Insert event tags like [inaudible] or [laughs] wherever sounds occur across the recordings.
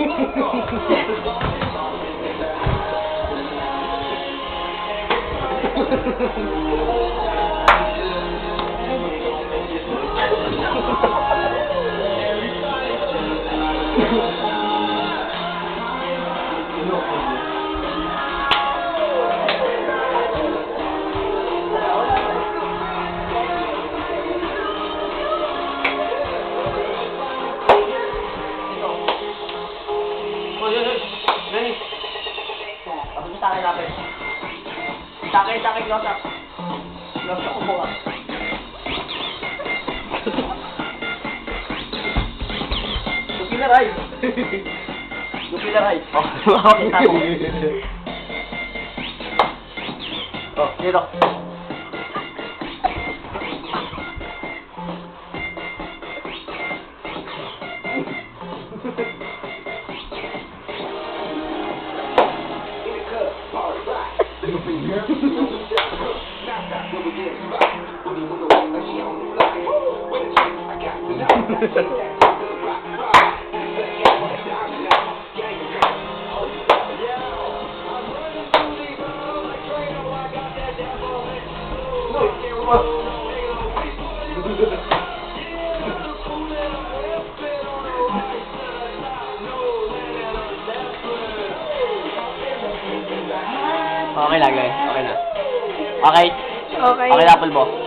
Thank [laughs] you. Ray. [laughs] Lupi na, Ray. Oh, [laughs] ko. [laughs] Oh, dito. Okay na, guys. Okay na. Okay? Okay. Okay na, apple mo.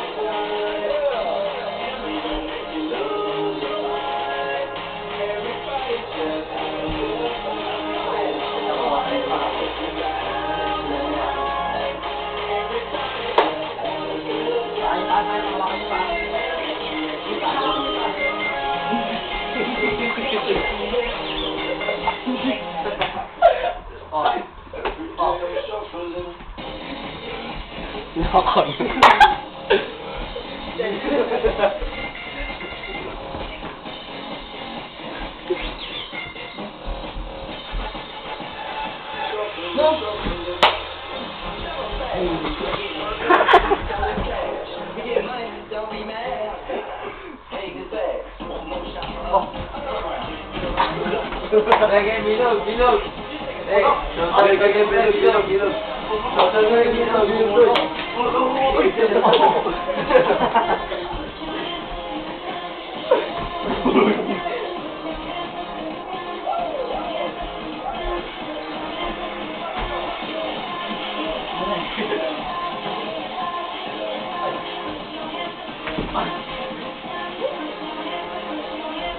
好好意思。来给米露，米露，来，来给米露，米露，bilog.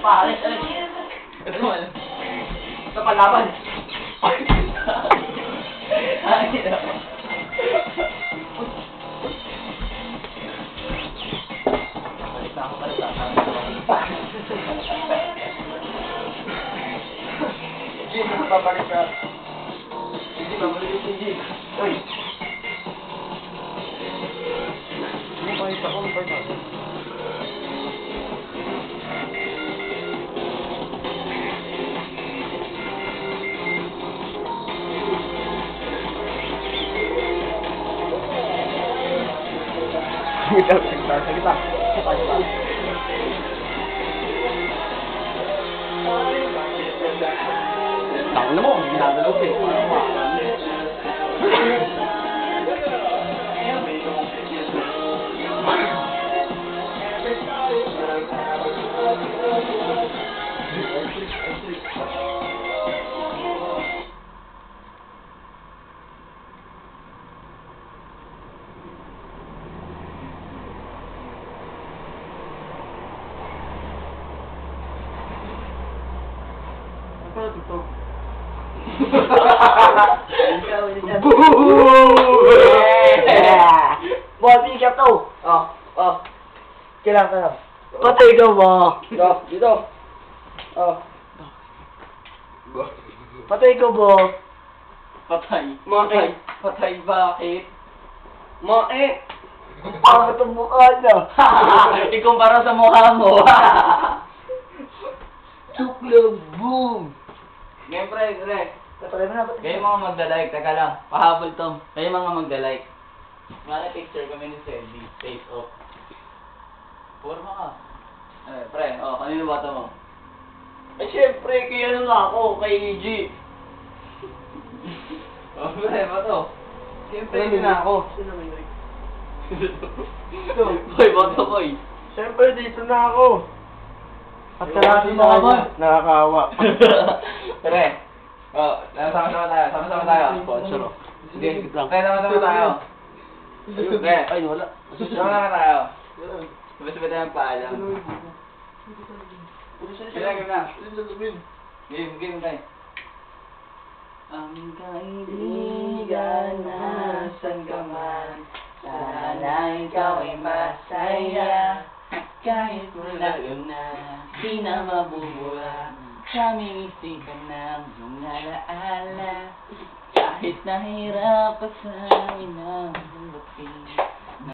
Paalis, alis. Ito man. Ito palaban. Vai aparecer. a mas eu entendi. Oi. Não vai, tá bom, não vai, não. Ele tá, ele tá, ele tá. 当那么无，啥子都可以。To! Oh, oh. Kailangan ka lang. Patay ka ba? Dito, dito. Oh. Patay ka ba? Patay. Bakit? Patay, bakit? Mae! [laughs] Ang mukha niya. [laughs] Ikumpara sa mukha mo. [laughs] Tuklo, boom! Game, pre, pre. Patay mo na, patay Kayo mga magda-like, teka lang. Pahabol Tom. Kayo mga magda-like. Mga picture kami ni Selby. Face off. Forma ka. Eh, pre, oh, kanino bata mo? Eh, syempre, kaya ano nga ako, kay EG. Oh, pre, bato. Siyempre, Ano yun na ako. Sino may Rick? Boy, bato, boy. Syempre, dito na ako. At kalahati na kanya, naman. nakakawa. Pre, oh, sama-sama tayo, sama-sama tayo. Sponsor, oh. Sige, pre, sama-sama tayo. Pre, Ay, wala. sama-sama tayo. Sabay-sabay tayo paalam. Game na, game na. Game, game tayo. Ang kaibigan, nasan ka man, sana ikaw ay masaya. Kahit wala ka na, di na mabubura. Kaming isipan ng mga alaala. Kahit nahirap ka sa amin being